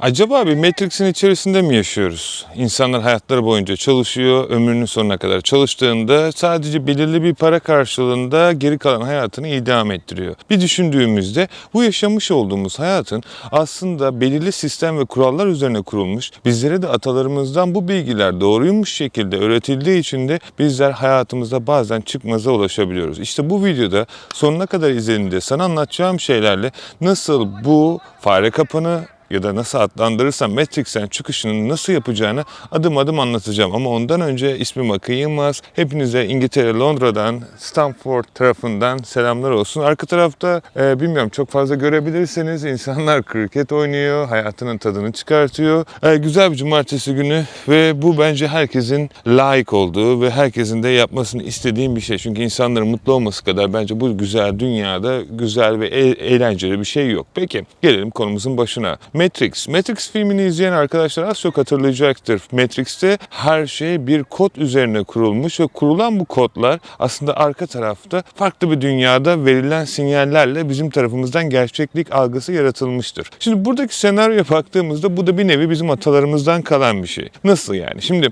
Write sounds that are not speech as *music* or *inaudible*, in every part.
Acaba bir Matrix'in içerisinde mi yaşıyoruz? İnsanlar hayatları boyunca çalışıyor, ömrünün sonuna kadar çalıştığında sadece belirli bir para karşılığında geri kalan hayatını idame ettiriyor. Bir düşündüğümüzde bu yaşamış olduğumuz hayatın aslında belirli sistem ve kurallar üzerine kurulmuş, bizlere de atalarımızdan bu bilgiler doğruymuş şekilde öğretildiği için de bizler hayatımızda bazen çıkmaza ulaşabiliyoruz. İşte bu videoda sonuna kadar izlediğinde sana anlatacağım şeylerle nasıl bu fare kapanı ya da nasıl adlandırırsam Matrix'ten çıkışını nasıl yapacağını adım adım anlatacağım. Ama ondan önce ismim Akın Yılmaz. Hepinize İngiltere, Londra'dan, Stanford tarafından selamlar olsun. Arka tarafta e, bilmiyorum çok fazla görebilirseniz insanlar kriket oynuyor, hayatının tadını çıkartıyor. E, güzel bir cumartesi günü ve bu bence herkesin layık olduğu ve herkesin de yapmasını istediğim bir şey. Çünkü insanların mutlu olması kadar bence bu güzel dünyada güzel ve e- eğlenceli bir şey yok. Peki gelelim konumuzun başına. Matrix. Matrix filmini izleyen arkadaşlar az çok hatırlayacaktır. Matrix'te her şey bir kod üzerine kurulmuş ve kurulan bu kodlar aslında arka tarafta farklı bir dünyada verilen sinyallerle bizim tarafımızdan gerçeklik algısı yaratılmıştır. Şimdi buradaki senaryoya baktığımızda bu da bir nevi bizim atalarımızdan kalan bir şey. Nasıl yani? Şimdi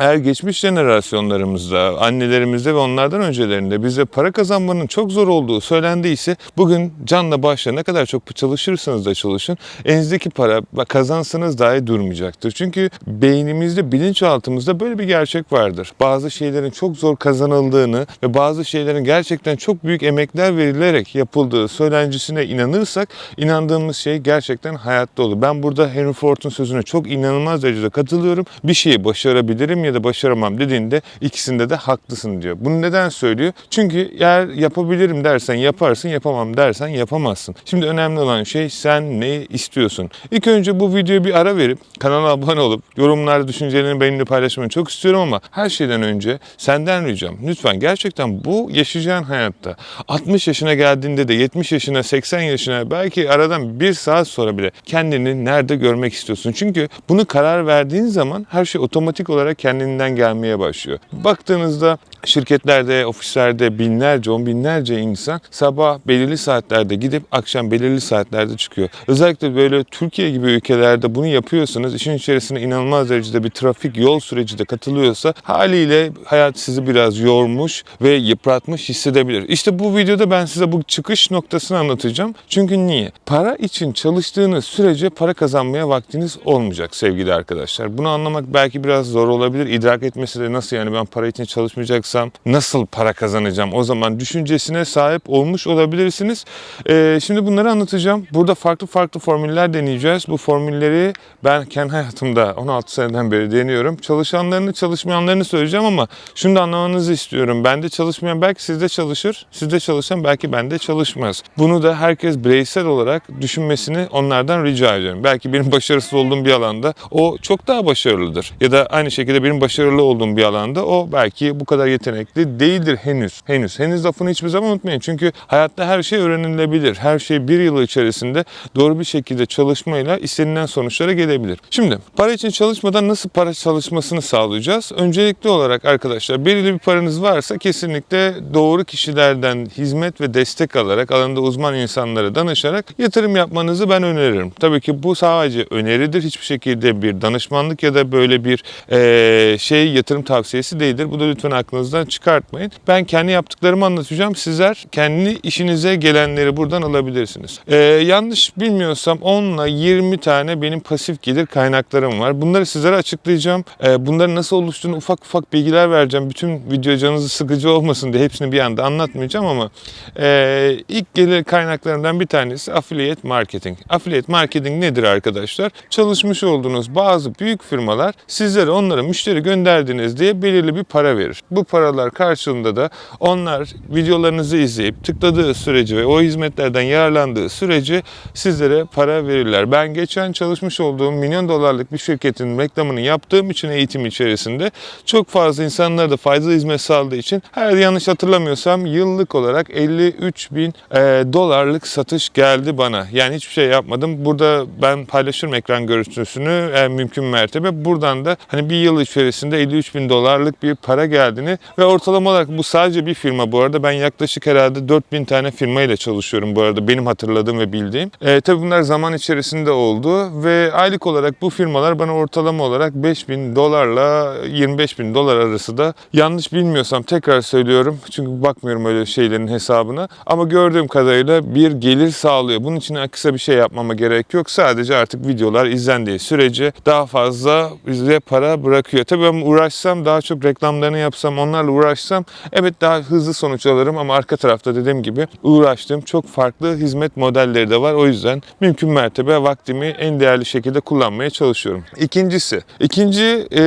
eğer geçmiş jenerasyonlarımızda, annelerimizde ve onlardan öncelerinde bize para kazanmanın çok zor olduğu söylendiyse bugün canla başla ne kadar çok çalışırsanız da çalışın elinizdeki para kazansanız dahi durmayacaktır. Çünkü beynimizde, bilinçaltımızda böyle bir gerçek vardır. Bazı şeylerin çok zor kazanıldığını ve bazı şeylerin gerçekten çok büyük emekler verilerek yapıldığı söylencisine inanırsak inandığımız şey gerçekten hayatta olur. Ben burada Henry Ford'un sözüne çok inanılmaz derecede katılıyorum. Bir şeyi başarabilirim ya da başaramam dediğinde ikisinde de haklısın diyor. Bunu neden söylüyor? Çünkü eğer yapabilirim dersen yaparsın, yapamam dersen yapamazsın. Şimdi önemli olan şey sen ne istiyorsun? İlk önce bu videoya bir ara verip kanala abone olup yorumlarda düşüncelerini benimle paylaşmanı çok istiyorum ama her şeyden önce senden ricam lütfen gerçekten bu yaşayacağın hayatta 60 yaşına geldiğinde de 70 yaşına 80 yaşına belki aradan bir saat sonra bile kendini nerede görmek istiyorsun? Çünkü bunu karar verdiğin zaman her şey otomatik olarak kendinden gelmeye başlıyor. Baktığınızda şirketlerde, ofislerde binlerce, on binlerce insan sabah belirli saatlerde gidip akşam belirli saatlerde çıkıyor. Özellikle böyle Türkiye gibi ülkelerde bunu yapıyorsanız işin içerisine inanılmaz derecede bir trafik yol süreci de katılıyorsa haliyle hayat sizi biraz yormuş ve yıpratmış hissedebilir. İşte bu videoda ben size bu çıkış noktasını anlatacağım. Çünkü niye? Para için çalıştığınız sürece para kazanmaya vaktiniz olmayacak sevgili arkadaşlar. Bunu anlamak belki biraz zor olabilir. İdrak etmesi de nasıl yani ben para için çalışmayacaksam nasıl para kazanacağım o zaman düşüncesine sahip olmuş olabilirsiniz. Ee, şimdi bunları anlatacağım. Burada farklı farklı formüller deneyeceğiz. Bu formülleri ben kendi hayatımda 16 seneden beri deniyorum. Çalışanlarını çalışmayanlarını söyleyeceğim ama şunu da anlamanızı istiyorum. Bende çalışmayan belki sizde çalışır. Sizde çalışan belki bende çalışmaz. Bunu da herkes bireysel olarak düşünmesini onlardan rica ediyorum. Belki benim başarısız olduğum bir alanda o çok daha başarılıdır. Ya da aynı şekilde benim başarılı olduğum bir alanda o belki bu kadar yetenekli değildir henüz. Henüz. Henüz lafını hiçbir zaman unutmayın. Çünkü hayatta her şey öğrenilebilir. Her şey bir yıl içerisinde doğru bir şekilde çalışmayla istenilen sonuçlara gelebilir. Şimdi para için çalışmadan nasıl para çalışmasını sağlayacağız? Öncelikli olarak arkadaşlar belirli bir paranız varsa kesinlikle doğru kişilerden hizmet ve destek alarak alanında uzman insanlara danışarak yatırım yapmanızı ben öneririm. Tabii ki bu sadece öneridir. Hiçbir şekilde bir danışmanlık ya da böyle bir eee, şey yatırım tavsiyesi değildir. Bu da lütfen aklınızdan çıkartmayın. Ben kendi yaptıklarımı anlatacağım. Sizler kendi işinize gelenleri buradan alabilirsiniz. Eee, yanlış bilmiyorsam 10 ile 20 tane benim pasif gelir kaynaklarım var. Bunları sizlere açıklayacağım. Eee, bunların nasıl oluştuğunu ufak ufak bilgiler vereceğim. Bütün video canınızı sıkıcı olmasın diye hepsini bir anda anlatmayacağım ama eee, ilk gelir kaynaklarından bir tanesi affiliate marketing. Affiliate marketing nedir arkadaşlar? Çalışmış olduğunuz bazı büyük firmalar sizlere onlara müşteri gönderdiniz diye belirli bir para verir. Bu paralar karşılığında da onlar videolarınızı izleyip tıkladığı sürece ve o hizmetlerden yararlandığı sürece sizlere para verirler. Ben geçen çalışmış olduğum milyon dolarlık bir şirketin reklamını yaptığım için eğitim içerisinde çok fazla insanlara da faydalı hizmet sağladığı için her yanlış hatırlamıyorsam yıllık olarak 53 bin e, dolarlık satış geldi bana. Yani hiçbir şey yapmadım. Burada ben paylaşırım ekran görüntüsünü en mümkün mertebe. Buradan da hani bir yıl içerisinde 53 bin dolarlık bir para geldiğini Ve ortalama olarak bu sadece bir firma bu arada. Ben yaklaşık herhalde 4000 tane firma ile çalışıyorum bu arada benim hatırladığım ve bildiğim. E, tabii bunlar zaman içerisinde oldu ve aylık olarak bu firmalar bana ortalama olarak 5000 dolarla 25 bin dolar arası da yanlış bilmiyorsam tekrar söylüyorum. Çünkü bakmıyorum öyle şeylerin hesabına. Ama gördüğüm kadarıyla bir gelir sağlıyor. Bunun için kısa bir şey yapmama gerek yok. Sadece artık videolar izlendiği sürece daha fazla bize para bırakıyor. Tabii ben uğraşsam daha çok reklamlarını yapsam onlarla uğraşsam evet daha hızlı sonuç alırım ama arka tarafta dediğim gibi uğraştığım çok farklı hizmet modelleri de var. O yüzden mümkün mertebe vaktimi en değerli şekilde kullanmaya çalışıyorum. İkincisi, ikinci e,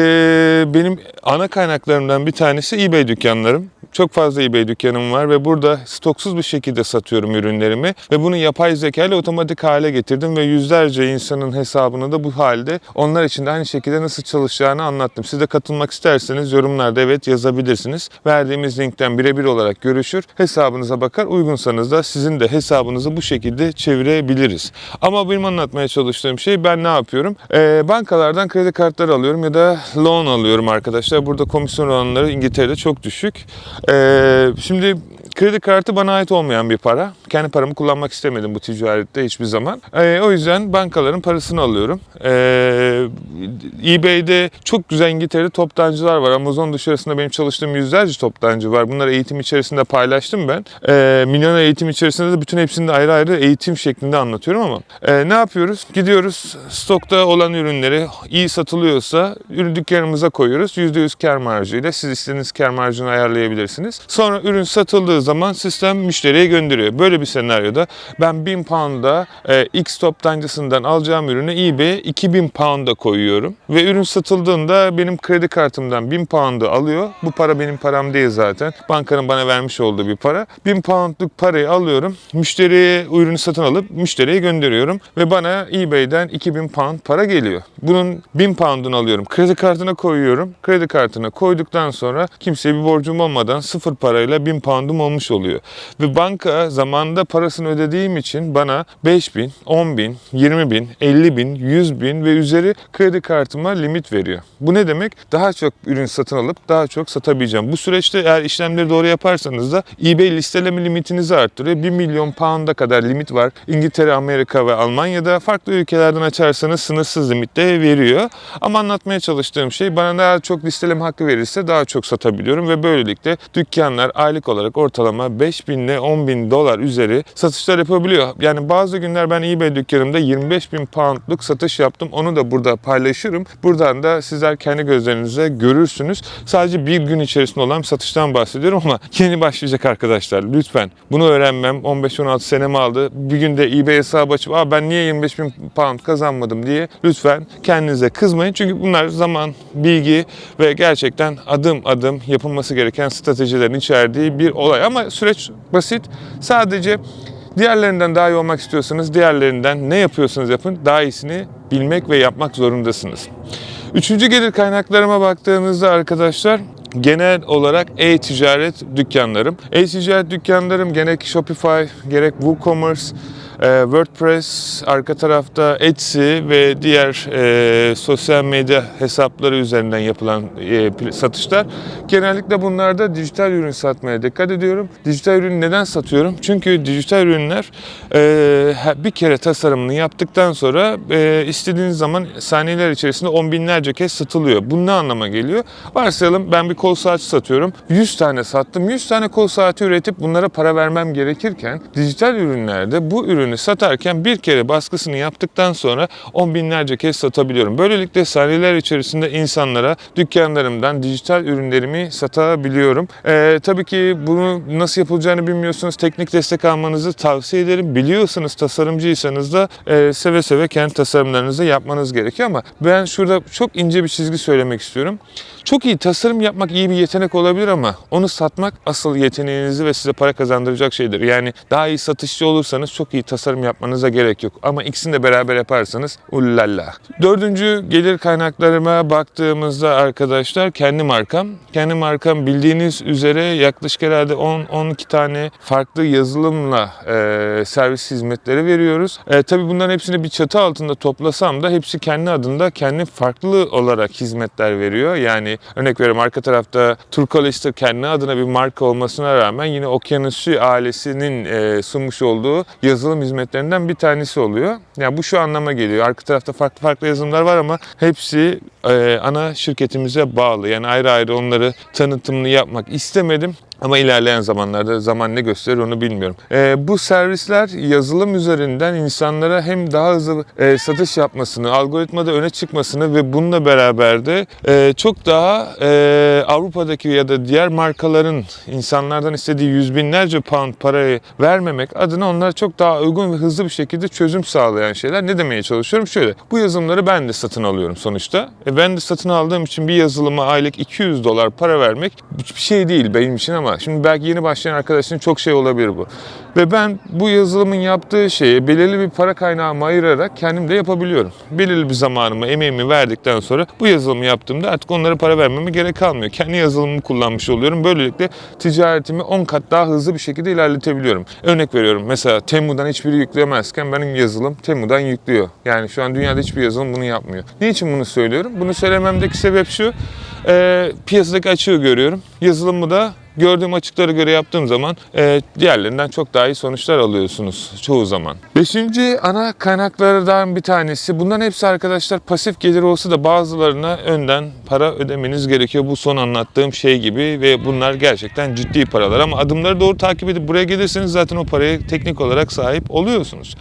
benim ana kaynaklarımdan bir tanesi eBay dükkanlarım. Çok fazla eBay dükkanım var ve burada stoksuz bir şekilde satıyorum ürünlerimi ve bunu yapay zeka ile otomatik hale getirdim ve yüzlerce insanın hesabını da bu halde onlar için de aynı şekilde nasıl çalışacağını anlattım. Siz de katılmak isterseniz yorumlarda evet yazabilirsiniz. Verdiğimiz linkten birebir olarak görüşür, hesabınıza bakar. Uygunsanız da sizin de hesabınızı bu şekilde çevirebiliriz. Ama benim anlatmaya çalıştığım şey ben ne yapıyorum? Ee, bankalardan kredi kartları alıyorum ya da loan alıyorum arkadaşlar. Burada komisyon oranları İngiltere'de çok düşük. Ee, şimdi kredi kartı bana ait olmayan bir para. Kendi paramı kullanmak istemedim bu ticarette hiçbir zaman. Ee, o yüzden bankaların parasını alıyorum. Ee, eBay'de çok güzel İngiltere'de toptancılar var. Amazon dışarısında benim çalıştığım yüzlerce toptancı var. Bunları eğitim içerisinde paylaştım ben. Ee, milyon eğitim içerisinde de bütün hepsini de ayrı ayrı eğitim şeklinde anlatıyorum ama e, ne yapıyoruz? Gidiyoruz stokta olan ürünleri iyi satılıyorsa ürün dükkanımıza koyuyoruz. %100 kar marjıyla siz istediğiniz kar marjını ayarlayabilirsiniz. Sonra ürün satıldığı zaman sistem müşteriye gönderiyor. Böyle bir senaryoda ben 1000 pound'a e, X toptancısından alacağım ürünü eBay'e 2000 pound'a koyuyorum. Ve ürün satıldığında benim kredi kartımdan 1000 pound'u alıyor. Bu para benim param değil zaten. Bankanın bana vermiş olduğu bir para. 1000 pound'luk parayı alıyorum. Müşteriye ürünü satın alıp müşteriye gönderiyorum. Ve bana eBay'den 2000 pound para geliyor. Bunun 1000 pound'unu alıyorum. Kredi kartına koyuyorum. Kredi kartına koyduktan sonra kimseye bir borcum olmadan sıfır parayla 1000 pound'um olmuş oluyor. Ve banka zamanında parasını ödediğim için bana 5000, 10000, 20000, 50000, 100000 ve üzeri kredi kartıma limit veriyor. Bu ne demek? Daha çok ürün satın alıp daha çok satabileceğim. Bu süreçte eğer işlemleri doğru yaparsanız da eBay listeleme limitinizi arttırıyor. 1 milyon pound'a kadar limit var. İngiltere, Amerika ve Almanya'da farklı ülkelerden açarsanız sınırsız limitte veriyor. Ama anlatmaya çalıştığım şey bana daha çok listeleme hakkı verirse daha çok satabiliyorum ve böylelikle dükkanlar aylık olarak ortalama 5000 ile 10 bin dolar üzeri satışlar yapabiliyor. Yani bazı günler ben eBay dükkanımda 25 bin poundluk satış yaptım. Onu da burada paylaşırım. Buradan da sizler kendi gözlerinizle görürsünüz. Sadece bir gün içerisinde olan bir satıştan bahsediyorum ama *laughs* yeni başlayacak arkadaşlar. Lütfen bunu öğrenmem 15-16 senemi aldı. Bir günde eBay hesabı açıp Aa, ben niye 25 bin pound kazanmadım diye lütfen kendinize kızmayın. Çünkü bunlar zaman, bilgi ve gerçekten adım adım yapılması gereken stratejilerin içerdiği bir olay. Ama süreç basit. Sadece Diğerlerinden daha iyi olmak istiyorsanız diğerlerinden ne yapıyorsanız yapın daha iyisini bilmek ve yapmak zorundasınız. Üçüncü gelir kaynaklarıma baktığınızda arkadaşlar genel olarak e-ticaret dükkanlarım. E-ticaret dükkanlarım gerek Shopify, gerek WooCommerce, WordPress, arka tarafta Etsy ve diğer e, sosyal medya hesapları üzerinden yapılan e, satışlar. Genellikle bunlarda dijital ürün satmaya dikkat ediyorum. Dijital ürün neden satıyorum? Çünkü dijital ürünler e, bir kere tasarımını yaptıktan sonra e, istediğiniz zaman saniyeler içerisinde on binlerce kez satılıyor. Bu ne anlama geliyor? Varsayalım ben bir kol saati satıyorum. 100 tane sattım. 100 tane kol saati üretip bunlara para vermem gerekirken dijital ürünlerde bu ürünü satarken bir kere baskısını yaptıktan sonra on binlerce kez satabiliyorum. Böylelikle saniyeler içerisinde insanlara dükkanlarımdan dijital ürünlerimi satabiliyorum. Ee, tabii ki bunu nasıl yapılacağını bilmiyorsunuz. Teknik destek almanızı tavsiye ederim. Biliyorsanız tasarımcıysanız da e, seve seve kendi tasarımlarınızı yapmanız gerekiyor ama ben şurada çok ince bir çizgi söylemek istiyorum. Çok iyi tasarım yapmak iyi bir yetenek olabilir ama onu satmak asıl yeteneğinizi ve size para kazandıracak şeydir. Yani daha iyi satışçı olursanız çok iyi tasarım tasarım yapmanıza gerek yok. Ama ikisini de beraber yaparsanız ullalla. Dördüncü gelir kaynaklarıma baktığımızda arkadaşlar kendi markam. Kendi markam bildiğiniz üzere yaklaşık herhalde 10-12 tane farklı yazılımla e, servis hizmetleri veriyoruz. E, tabii bunların hepsini bir çatı altında toplasam da hepsi kendi adında kendi farklı olarak hizmetler veriyor. Yani örnek veriyorum arka tarafta Turkolister kendi adına bir marka olmasına rağmen yine Okyanusçu ailesinin e, sunmuş olduğu yazılım hizmetlerinden bir tanesi oluyor. Yani bu şu anlama geliyor. Arka tarafta farklı farklı yazılımlar var ama hepsi e, ana şirketimize bağlı. Yani ayrı ayrı onları tanıtımını yapmak istemedim. Ama ilerleyen zamanlarda zaman ne gösterir onu bilmiyorum. Ee, bu servisler yazılım üzerinden insanlara hem daha hızlı e, satış yapmasını, algoritmada öne çıkmasını ve bununla beraber de e, çok daha e, Avrupa'daki ya da diğer markaların insanlardan istediği yüz binlerce pound parayı vermemek adına onlara çok daha uygun ve hızlı bir şekilde çözüm sağlayan şeyler. Ne demeye çalışıyorum? Şöyle, bu yazılımları ben de satın alıyorum sonuçta. E, ben de satın aldığım için bir yazılıma aylık 200 dolar para vermek hiçbir şey değil benim için ama şimdi belki yeni başlayan arkadaşın çok şey olabilir bu. Ve ben bu yazılımın yaptığı şeyi belirli bir para kaynağımı ayırarak kendim de yapabiliyorum. Belirli bir zamanımı, emeğimi verdikten sonra bu yazılımı yaptığımda artık onlara para vermeme gerek kalmıyor. Kendi yazılımımı kullanmış oluyorum. Böylelikle ticaretimi 10 kat daha hızlı bir şekilde ilerletebiliyorum. Örnek veriyorum mesela Temu'dan hiçbiri yükleyemezken benim yazılım Temu'dan yüklüyor. Yani şu an dünyada hiçbir yazılım bunu yapmıyor. Niçin bunu söylüyorum? Bunu söylememdeki sebep şu. E, piyasadaki açığı görüyorum. Yazılımı da gördüğüm açıklara göre yaptığım zaman e, diğerlerinden çok daha iyi sonuçlar alıyorsunuz çoğu zaman. Beşinci ana kaynaklardan bir tanesi. Bunların hepsi arkadaşlar pasif gelir olsa da bazılarına önden para ödemeniz gerekiyor. Bu son anlattığım şey gibi ve bunlar gerçekten ciddi paralar ama adımları doğru takip edip buraya gelirseniz zaten o paraya teknik olarak sahip oluyorsunuz.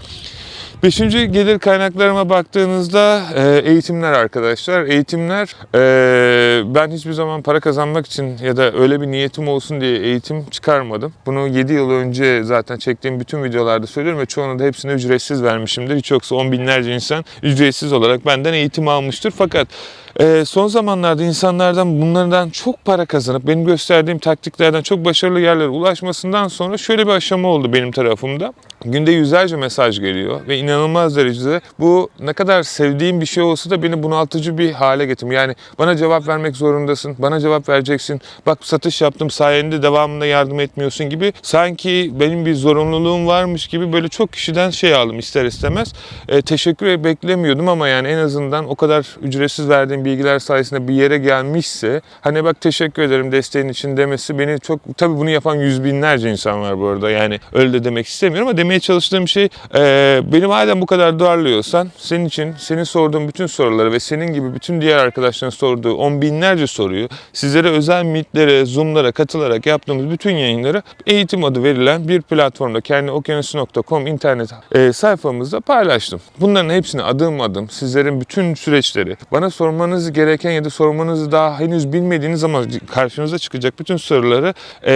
Beşinci gelir kaynaklarıma baktığınızda e, eğitimler arkadaşlar. Eğitimler e, ben hiçbir zaman para kazanmak için ya da öyle bir niyetim olsun diye eğitim çıkarmadım. Bunu 7 yıl önce zaten çektiğim bütün videolarda söylüyorum ve çoğunu da hepsine ücretsiz vermişimdir. Hiç yoksa on binlerce insan ücretsiz olarak benden eğitim almıştır. Fakat e, son zamanlarda insanlardan bunlardan çok para kazanıp benim gösterdiğim taktiklerden çok başarılı yerlere ulaşmasından sonra şöyle bir aşama oldu benim tarafımda. Günde yüzlerce mesaj geliyor ve inanılmaz derecede bu ne kadar sevdiğim bir şey olsa da beni bunaltıcı bir hale getirmiyor. Yani bana cevap vermek zorundasın, bana cevap vereceksin. Bak satış yaptım sayende devamında yardım etmiyorsun gibi. Sanki benim bir zorunluluğum varmış gibi böyle çok kişiden şey aldım ister istemez. E, teşekkür beklemiyordum ama yani en azından o kadar ücretsiz verdiğim bilgiler sayesinde bir yere gelmişse hani bak teşekkür ederim desteğin için demesi beni çok tabii bunu yapan yüz binlerce insan var bu arada. Yani öyle de demek istemiyorum ama demeye çalıştığım şey e, beni madem bu kadar darlıyorsan senin için senin sorduğun bütün soruları ve senin gibi bütün diğer arkadaşların sorduğu on binlerce soruyu sizlere özel meetlere, zoomlara katılarak yaptığımız bütün yayınları eğitim adı verilen bir platformda kendi okyanusu.com internet e, sayfamızda paylaştım. Bunların hepsini adım adım sizlerin bütün süreçleri bana sormanız gereken ya da sormanızı daha henüz bilmediğiniz ama karşınıza çıkacak bütün soruları e,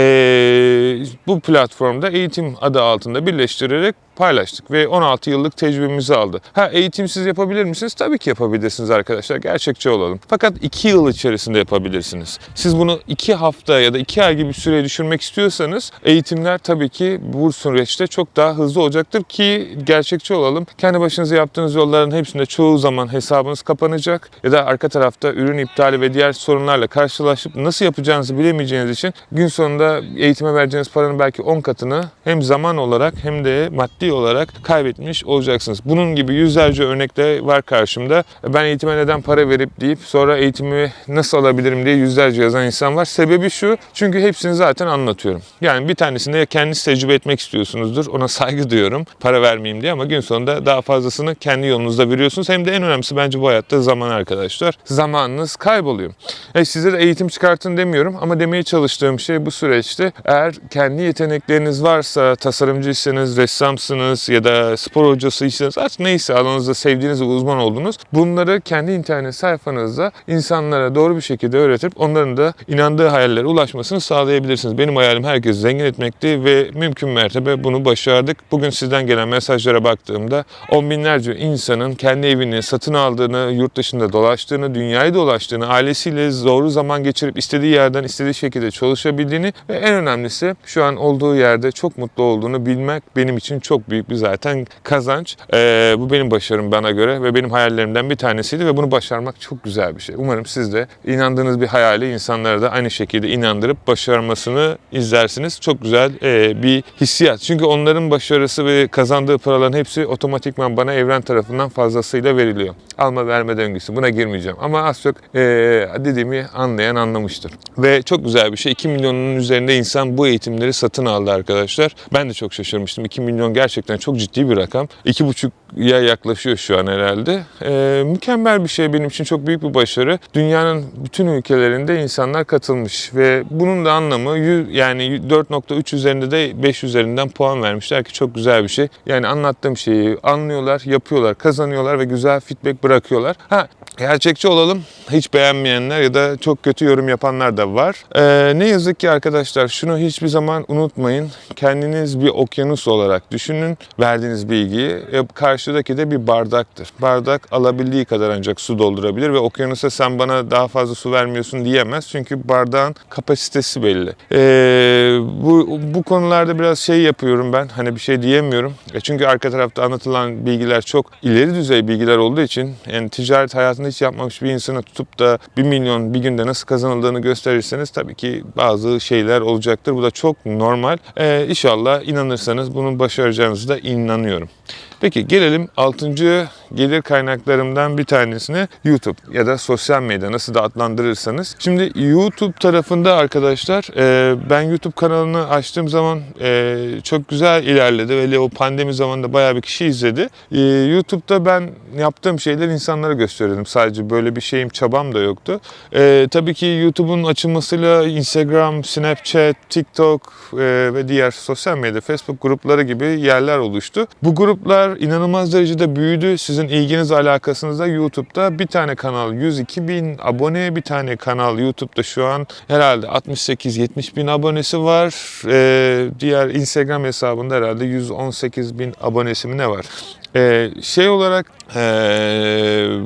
bu platformda eğitim adı altında birleştirerek paylaştık ve 16 yıllık tecrübemizi aldı. Ha eğitimsiz yapabilir misiniz? Tabii ki yapabilirsiniz arkadaşlar. Gerçekçi olalım. Fakat 2 yıl içerisinde yapabilirsiniz. Siz bunu 2 hafta ya da 2 ay gibi bir süreye düşürmek istiyorsanız eğitimler tabii ki bu süreçte çok daha hızlı olacaktır ki gerçekçi olalım. Kendi başınıza yaptığınız yolların hepsinde çoğu zaman hesabınız kapanacak ya da arka tarafta ürün iptali ve diğer sorunlarla karşılaşıp nasıl yapacağınızı bilemeyeceğiniz için gün sonunda eğitime vereceğiniz paranın belki 10 katını hem zaman olarak hem de maddi olarak kaybetmiş olacaksınız. Bunun gibi yüzlerce örnek de var karşımda. Ben eğitime neden para verip deyip sonra eğitimi nasıl alabilirim diye yüzlerce yazan insan var. Sebebi şu çünkü hepsini zaten anlatıyorum. Yani bir tanesinde ya kendiniz tecrübe etmek istiyorsunuzdur. Ona saygı duyuyorum. Para vermeyeyim diye ama gün sonunda daha fazlasını kendi yolunuzda veriyorsunuz. Hem de en önemlisi bence bu hayatta zaman arkadaşlar. Zamanınız kayboluyor. E, size de eğitim çıkartın demiyorum ama demeye çalıştığım şey bu süreçte eğer kendi yetenekleriniz varsa tasarımcıysanız, ressamsınız ya da spor hocasıysanız artık neyse alanınızda sevdiğiniz ve uzman oldunuz. Bunları kendi internet sayfanızda insanlara doğru bir şekilde öğretip onların da inandığı hayallere ulaşmasını sağlayabilirsiniz. Benim hayalim herkesi zengin etmekti ve mümkün mertebe bunu başardık. Bugün sizden gelen mesajlara baktığımda on binlerce insanın kendi evini satın aldığını, yurt dışında dolaştığını, dünyayı dolaştığını, ailesiyle doğru zaman geçirip istediği yerden istediği şekilde çalışabildiğini ve en önemlisi şu an olduğu yerde çok mutlu olduğunu bilmek benim için çok çok büyük bir zaten kazanç. Ee, bu benim başarım bana göre ve benim hayallerimden bir tanesiydi ve bunu başarmak çok güzel bir şey. Umarım siz de inandığınız bir hayali insanlara da aynı şekilde inandırıp başarmasını izlersiniz. Çok güzel e, bir hissiyat. Çünkü onların başarısı ve kazandığı paraların hepsi otomatikman bana evren tarafından fazlasıyla veriliyor. Alma verme döngüsü. Buna girmeyeceğim. Ama az çok e, dediğimi anlayan anlamıştır. Ve çok güzel bir şey. 2 milyonun üzerinde insan bu eğitimleri satın aldı arkadaşlar. Ben de çok şaşırmıştım. 2 milyon gerçekten çok ciddi bir rakam. 2,5'ya yaklaşıyor şu an herhalde. E, mükemmel bir şey benim için çok büyük bir başarı. Dünyanın bütün ülkelerinde insanlar katılmış ve bunun da anlamı yani 4.3 üzerinde de 5 üzerinden puan vermişler ki çok güzel bir şey. Yani anlattığım şeyi anlıyorlar, yapıyorlar, kazanıyorlar ve güzel feedback bırakıyorlar. Ha gerçekçi olalım. Hiç beğenmeyenler ya da çok kötü yorum yapanlar da var. Ee, ne yazık ki arkadaşlar şunu hiçbir zaman unutmayın. Kendiniz bir okyanus olarak düşünün verdiğiniz bilgiyi. E, karşıdaki de bir bardaktır. Bardak alabildiği kadar ancak su doldurabilir ve okyanusa sen bana daha fazla su vermiyorsun diyemez. Çünkü bardağın kapasitesi belli. Ee, bu, bu konularda biraz şey yapıyorum ben. Hani bir şey diyemiyorum. E, çünkü arka tarafta anlatılan bilgiler çok ileri düzey bilgiler olduğu için yani ticaret hayatında hiç yapmamış bir insana tutup da 1 milyon bir günde nasıl kazanıldığını gösterirseniz tabii ki bazı şeyler olacaktır. Bu da çok normal. Ee, inşallah inanırsanız bunun başaracağınızı da inanıyorum. Peki gelelim 6. gelir kaynaklarımdan bir tanesine YouTube ya da sosyal medya nasıl da adlandırırsanız. Şimdi YouTube tarafında arkadaşlar e, ben YouTube kanalını açtığım zaman e, çok güzel ilerledi. Ve o pandemi zamanında bayağı bir kişi izledi. E, YouTube'da ben yaptığım şeyleri insanlara gösteriyordum. Sadece böyle bir şeyim çabam da yoktu. Tabii ki YouTube'un açılmasıyla Instagram, Snapchat, TikTok ve diğer sosyal medya, Facebook grupları gibi yerler oluştu. Bu gruplar inanılmaz derecede büyüdü. Sizin ilginiz alakasınızda YouTube'da bir tane kanal 102 bin abone, bir tane kanal YouTube'da şu an herhalde 68-70 bin abonesi var. E, diğer Instagram hesabında herhalde 118 bin abonesi mi ne var? Ee, şey olarak ee,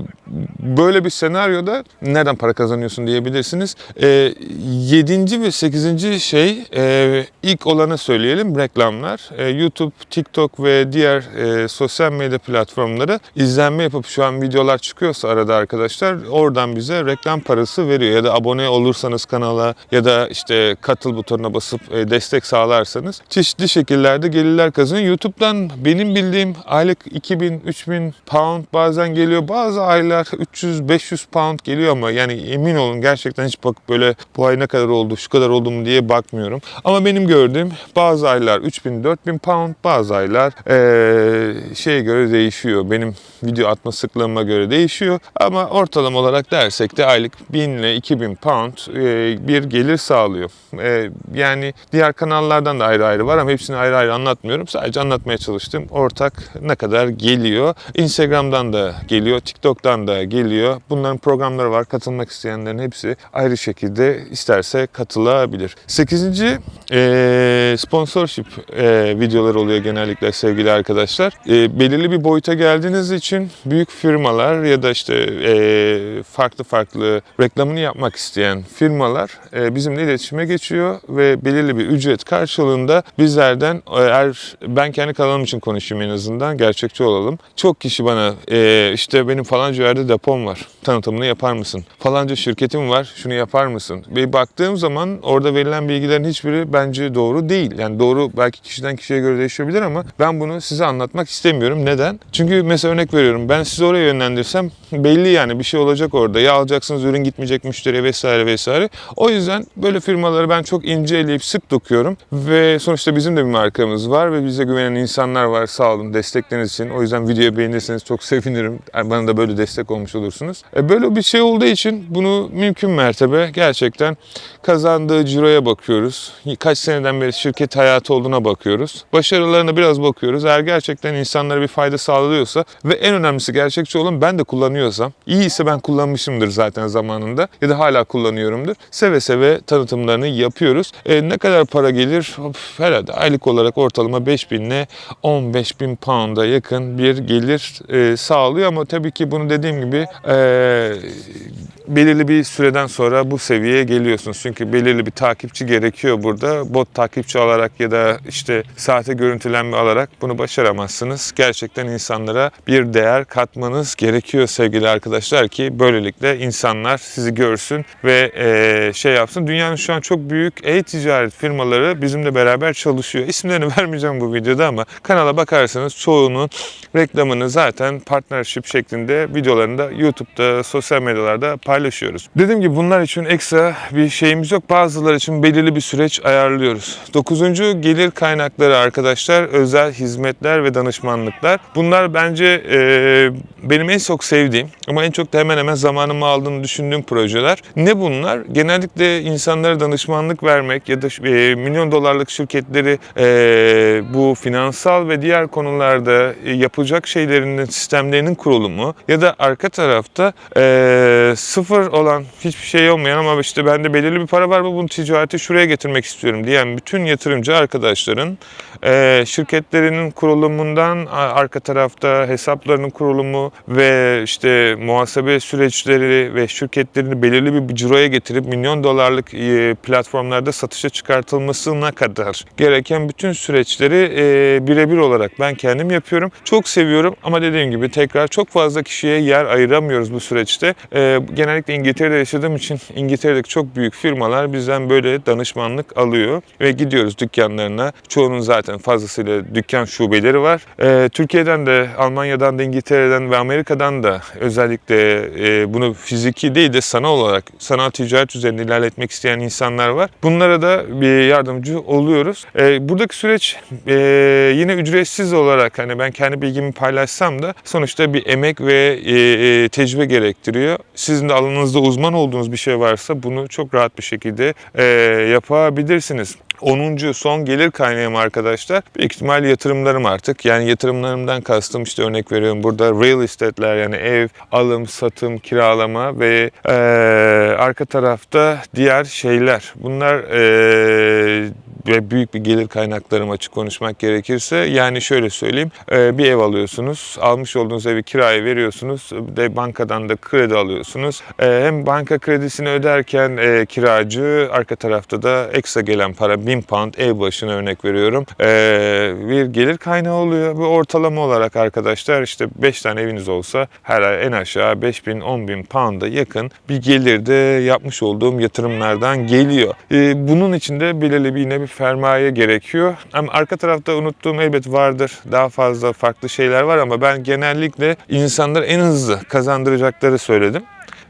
böyle bir senaryoda nereden para kazanıyorsun diyebilirsiniz. Ee, yedinci ve sekizinci şey ee, ilk olanı söyleyelim reklamlar. Ee, YouTube, TikTok ve diğer ee, sosyal medya platformları izlenme yapıp şu an videolar çıkıyorsa arada arkadaşlar oradan bize reklam parası veriyor. Ya da abone olursanız kanala ya da işte katıl butonuna basıp ee, destek sağlarsanız çeşitli şekillerde gelirler kazanıyor. YouTube'dan benim bildiğim aylık 2000, 3000 pound bazen geliyor. Bazı aylar 300, 500 pound geliyor ama yani emin olun gerçekten hiç bakıp böyle bu ay ne kadar oldu, şu kadar oldu mu diye bakmıyorum. Ama benim gördüğüm bazı aylar 3000, 4000 pound, bazı aylar eee şeye göre değişiyor. Benim video atma sıklığıma göre değişiyor. Ama ortalama olarak dersek de aylık 1000 ile 2000 pound eee, bir gelir sağlıyor. Eee, yani diğer kanallardan da ayrı ayrı var ama hepsini ayrı ayrı anlatmıyorum. Sadece anlatmaya çalıştım. Ortak ne kadar geliyor. Instagram'dan da geliyor, TikTok'tan da geliyor. Bunların programları var. Katılmak isteyenlerin hepsi ayrı şekilde isterse katılabilir. Sekizinci eee sponsorship eee, videolar oluyor genellikle sevgili arkadaşlar. Eee, belirli bir boyuta geldiğiniz için büyük firmalar ya da işte eee, farklı farklı reklamını yapmak isteyen firmalar eee, bizimle iletişime geçiyor ve belirli bir ücret karşılığında bizlerden eğer ben kendi kanalım için konuşayım en azından gerçekçi olalım. Çok kişi bana eee, işte benim falanca yerde depom var. Tanıtımını yapar mısın? Falanca şirketim var. Şunu yapar mısın? Ve baktığım zaman orada verilen bilgilerin hiçbiri bence doğru değil. Yani doğru belki kişiden kişiye göre değişebilir ama ben bunu size anlatmak istemiyorum. Neden? Çünkü mesela örnek veriyorum. Ben sizi oraya yönlendirsem belli yani bir şey olacak orada. Ya alacaksınız ürün gitmeyecek müşteriye vesaire vesaire. O yüzden böyle firmaları ben çok ince eleyip sık dokuyorum. Ve sonuçta bizim de bir markamız var ve bize güvenen insanlar var. Sağ olun destekleriniz için. O yüzden videoyu beğenirseniz çok sevinirim. Bana da böyle destek olmuş olursunuz. E böyle bir şey olduğu için bunu mümkün mertebe gerçekten kazandığı ciroya bakıyoruz. Kaç seneden beri şirket hayatı olduğuna bakıyoruz. Başarılarına biraz bakıyoruz. Eğer gerçekten insanlara bir fayda sağlıyorsa ve en önemlisi gerçekçi olun ben de kullanıyorsam, iyi ise ben kullanmışımdır zaten zamanında ya da hala kullanıyorumdur. Seve seve tanıtımlarını yapıyoruz. E, ne kadar para gelir? Of, herhalde aylık olarak ortalama 5000 ile 15 bin pound'a yakın yakın bir gelir e, sağlıyor ama tabii ki bunu dediğim gibi e, belirli bir süreden sonra bu seviyeye geliyorsunuz. Çünkü belirli bir takipçi gerekiyor burada. Bot takipçi alarak ya da işte sahte görüntülenme alarak bunu başaramazsınız. Gerçekten insanlara bir değer katmanız gerekiyor sevgili arkadaşlar ki böylelikle insanlar sizi görsün ve e, şey yapsın. Dünyanın şu an çok büyük e-ticaret firmaları bizimle beraber çalışıyor. İsimlerini *laughs* vermeyeceğim bu videoda ama kanala bakarsanız çoğunun reklamını zaten partnership şeklinde videolarında YouTube'da, sosyal medyalarda paylaşıyoruz. Dediğim gibi bunlar için ekstra bir şeyimiz yok. Bazıları için belirli bir süreç ayarlıyoruz. Dokuzuncu gelir kaynakları arkadaşlar özel hizmetler ve danışmanlıklar. Bunlar bence e, benim en çok sevdiğim ama en çok da hemen hemen zamanımı aldığını düşündüğüm projeler. Ne bunlar? Genellikle insanlara danışmanlık vermek ya da e, milyon dolarlık şirketleri e, bu finansal ve diğer konularda e, yapılacak şeylerinin sistemlerinin kurulumu ya da arka tarafta e, sıfır olan hiçbir şey olmayan ama işte bende belirli bir para var mı bunu ticareti şuraya getirmek istiyorum diyen bütün yatırımcı arkadaşların e, şirketlerinin kurulumundan arka tarafta hesaplarının kurulumu ve işte muhasebe süreçleri ve şirketlerini belirli bir ciroya getirip milyon dolarlık e, platformlarda satışa çıkartılmasına kadar gereken bütün süreçleri e, birebir olarak ben kendim yapıyorum. Çok seviyorum ama dediğim gibi tekrar çok fazla kişiye yer ayıramıyoruz bu süreçte. E, genellikle İngiltere'de yaşadığım için İngiltere'deki çok büyük firmalar bizden böyle danışmanlık alıyor ve gidiyoruz dükkanlarına. Çoğunun zaten fazlasıyla dükkan şubeleri var. E, Türkiye'den de, Almanya'dan da, İngiltere'den ve Amerika'dan da özellikle e, bunu fiziki değil de sanal olarak sanal ticaret üzerinde ilerletmek isteyen insanlar var. Bunlara da bir yardımcı oluyoruz. E, buradaki süreç e, yine ücretsiz olarak hani ben kendi bilgimi paylaşsam da sonuçta bir emek ve e, e, tecrübe gerektiriyor. Sizin de alanınızda uzman olduğunuz bir şey varsa bunu çok rahat bir şekilde e, yapabilirsiniz. 10. son gelir kaynağım arkadaşlar. Büyük ihtimal yatırımlarım artık. Yani yatırımlarımdan kastım işte örnek veriyorum burada real estate'ler yani ev, alım, satım, kiralama ve e, arka tarafta diğer şeyler. Bunlar e, ve büyük bir gelir kaynaklarım açık konuşmak gerekirse. Yani şöyle söyleyeyim. bir ev alıyorsunuz. Almış olduğunuz evi kiraya veriyorsunuz. De bankadan da kredi alıyorsunuz. Hem banka kredisini öderken kiracı arka tarafta da ekstra gelen para 1000 pound ev başına örnek veriyorum. E, bir gelir kaynağı oluyor. Bu ortalama olarak arkadaşlar işte 5 tane eviniz olsa her ay en aşağı 5000 10000 pound'a yakın bir gelir de yapmış olduğum yatırımlardan geliyor. E, bunun içinde belirli bir yine bir sermaye gerekiyor. Ama arka tarafta unuttuğum elbet vardır. Daha fazla farklı şeyler var ama ben genellikle insanları en hızlı kazandıracakları söyledim.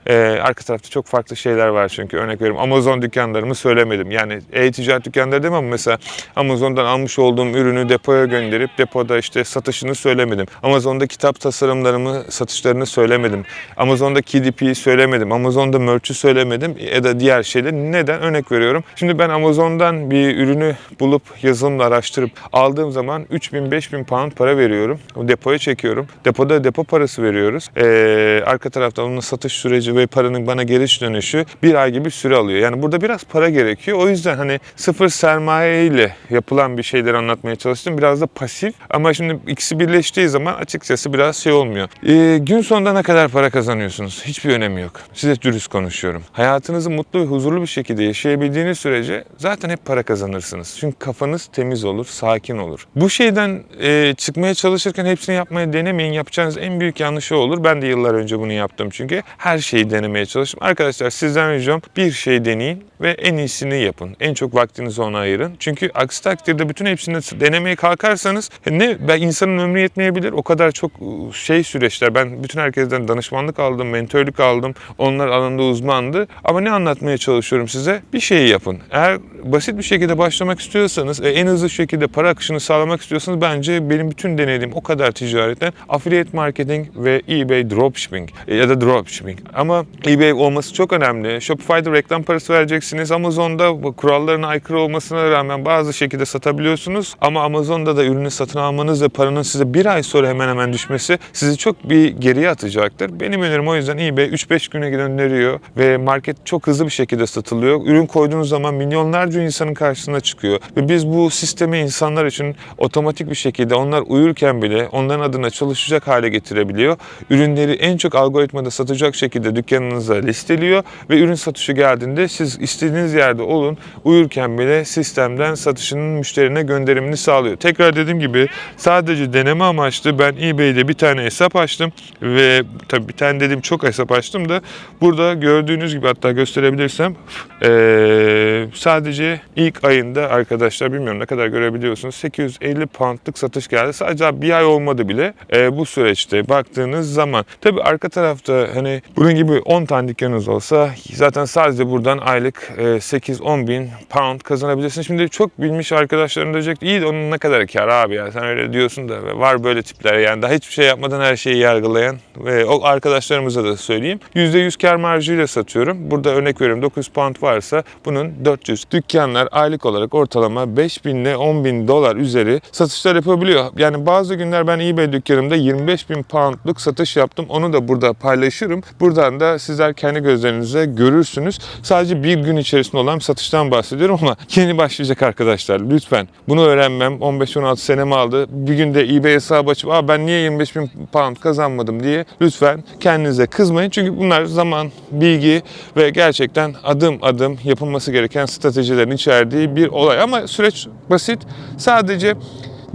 Ee, arka tarafta çok farklı şeyler var çünkü örnek veriyorum Amazon dükkanlarımı söylemedim. Yani e-ticaret dükkanları değil ama mesela Amazon'dan almış olduğum ürünü depoya gönderip depoda işte satışını söylemedim. Amazon'da kitap tasarımlarımı satışlarını söylemedim. Amazon'da KDP'yi söylemedim. Amazon'da merch'ü söylemedim ya da diğer şeyler. Neden? Örnek veriyorum. Şimdi ben Amazon'dan bir ürünü bulup yazılımla araştırıp aldığım zaman 3000-5000 pound para veriyorum. O depoya çekiyorum. Depoda depo parası veriyoruz. Ee, arka tarafta onun satış süreci ve paranın bana geri dönüşü bir ay gibi süre alıyor. Yani burada biraz para gerekiyor. O yüzden hani sıfır sermaye ile yapılan bir şeyleri anlatmaya çalıştım. Biraz da pasif ama şimdi ikisi birleştiği zaman açıkçası biraz şey olmuyor. Ee, gün sonunda ne kadar para kazanıyorsunuz? Hiçbir önemi yok. Size dürüst konuşuyorum. Hayatınızı mutlu ve huzurlu bir şekilde yaşayabildiğiniz sürece zaten hep para kazanırsınız. Çünkü kafanız temiz olur, sakin olur. Bu şeyden e, çıkmaya çalışırken hepsini yapmaya denemeyin. Yapacağınız en büyük yanlışı olur. Ben de yıllar önce bunu yaptım çünkü her şeyi denemeye çalıştım. Arkadaşlar sizden ricam bir şey deneyin ve en iyisini yapın. En çok vaktinizi ona ayırın. Çünkü aksi takdirde bütün hepsini denemeye kalkarsanız e, ne ben insanın ömrü yetmeyebilir. O kadar çok ıı, şey süreçler. Ben bütün herkesten danışmanlık aldım, mentörlük aldım. Onlar alanında uzmandı. Ama ne anlatmaya çalışıyorum size? Bir şeyi yapın. Eğer basit bir şekilde başlamak istiyorsanız, e, en hızlı şekilde para akışını sağlamak istiyorsanız bence benim bütün denediğim o kadar ticaretten affiliate marketing ve eBay dropshipping e, ya da dropshipping. Ama eBay olması çok önemli. Shopify'da reklam parası vereceksiniz. Amazon'da kurallarına aykırı olmasına rağmen bazı şekilde satabiliyorsunuz. Ama Amazon'da da ürünü satın almanız ve paranın size bir ay sonra hemen hemen düşmesi sizi çok bir geriye atacaktır. Benim önerim o yüzden eBay 3-5 güne gönderiyor ve market çok hızlı bir şekilde satılıyor. Ürün koyduğunuz zaman milyonlarca onlarca insanın karşısına çıkıyor. Ve biz bu sistemi insanlar için otomatik bir şekilde onlar uyurken bile onların adına çalışacak hale getirebiliyor. Ürünleri en çok algoritmada satacak şekilde dükkanınıza listeliyor ve ürün satışı geldiğinde siz istediğiniz yerde olun uyurken bile sistemden satışının müşterine gönderimini sağlıyor. Tekrar dediğim gibi sadece deneme amaçlı ben eBay'de bir tane hesap açtım ve tabii bir tane dediğim çok hesap açtım da burada gördüğünüz gibi hatta gösterebilirsem eee, sadece ilk ayında arkadaşlar bilmiyorum ne kadar görebiliyorsunuz 850 poundlık satış geldi. Sadece bir ay olmadı bile eee, bu süreçte baktığınız zaman. Tabii arka tarafta hani bunun gibi 10 tane dükkanınız olsa zaten sadece buradan aylık eee, 8-10 bin pound kazanabilirsiniz. Şimdi çok bilmiş arkadaşlarım diyecek iyi de onun ne kadar kar abi ya sen öyle diyorsun da var böyle tipler yani daha hiçbir şey yapmadan her şeyi yargılayan ve o arkadaşlarımıza da söyleyeyim. %100 kar marjıyla satıyorum. Burada örnek veriyorum 9 pound varsa bunun 400 dükkanlar aylık olarak ortalama 5000 ile 10 bin dolar üzeri satışlar yapabiliyor. Yani bazı günler ben eBay dükkanımda 25 bin poundluk satış yaptım. Onu da burada paylaşırım. Buradan da sizler kendi gözlerinizle görürsünüz. Sadece bir gün içerisinde olan satıştan bahsediyorum ama *laughs* yeni başlayacak arkadaşlar. Lütfen bunu öğrenmem 15-16 senemi aldı. Bir günde eBay hesabı açıp Aa, ben niye 25 bin pound kazanmadım diye lütfen kendinize kızmayın. Çünkü bunlar zaman, bilgi ve gerçekten adım adım yapılması gereken stratejilerin içerdiği bir olay. Ama süreç basit. Sadece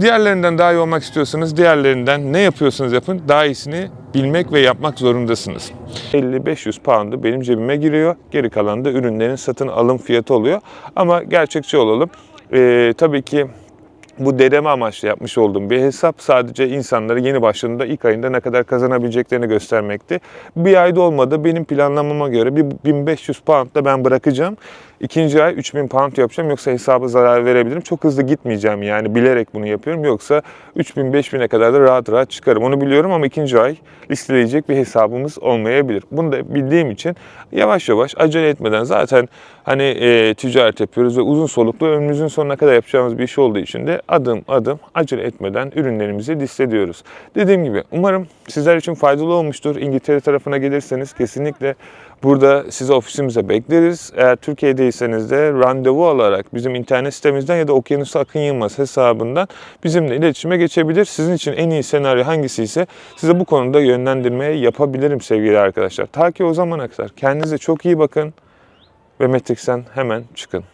diğerlerinden daha iyi olmak istiyorsanız diğerlerinden ne yapıyorsanız yapın daha iyisini bilmek ve yapmak zorundasınız. 50-500 pound'u benim cebime giriyor. Geri kalan da ürünlerin satın alım fiyatı oluyor. Ama gerçekçi olalım. Ee, tabii ki bu deneme amaçlı yapmış olduğum bir hesap sadece insanları yeni başladığında ilk ayında ne kadar kazanabileceklerini göstermekti. Bir ayda olmadı. Benim planlamama göre bir 1500 pound da ben bırakacağım. İkinci ay 3000 pound yapacağım yoksa hesaba zarar verebilirim. Çok hızlı gitmeyeceğim yani bilerek bunu yapıyorum. Yoksa 3000 5000'e kadar da rahat rahat çıkarım. Onu biliyorum ama ikinci ay listeleyecek bir hesabımız olmayabilir. Bunu da bildiğim için yavaş yavaş acele etmeden zaten hani e, ticaret yapıyoruz ve uzun soluklu ömrümüzün sonuna kadar yapacağımız bir iş olduğu için de adım adım acele etmeden ürünlerimizi listeliyoruz. Dediğim gibi umarım sizler için faydalı olmuştur. İngiltere tarafına gelirseniz kesinlikle burada sizi ofisimize bekleriz. Eğer Türkiye'deyseniz de randevu alarak bizim internet sitemizden ya da Okyanus Akın Yılmaz hesabından bizimle iletişime geçebilir. Sizin için en iyi senaryo hangisi ise size bu konuda yönlendirmeye yapabilirim sevgili arkadaşlar. Ta ki o zamana kadar kendinize çok iyi bakın ve Matrix'ten hemen çıkın.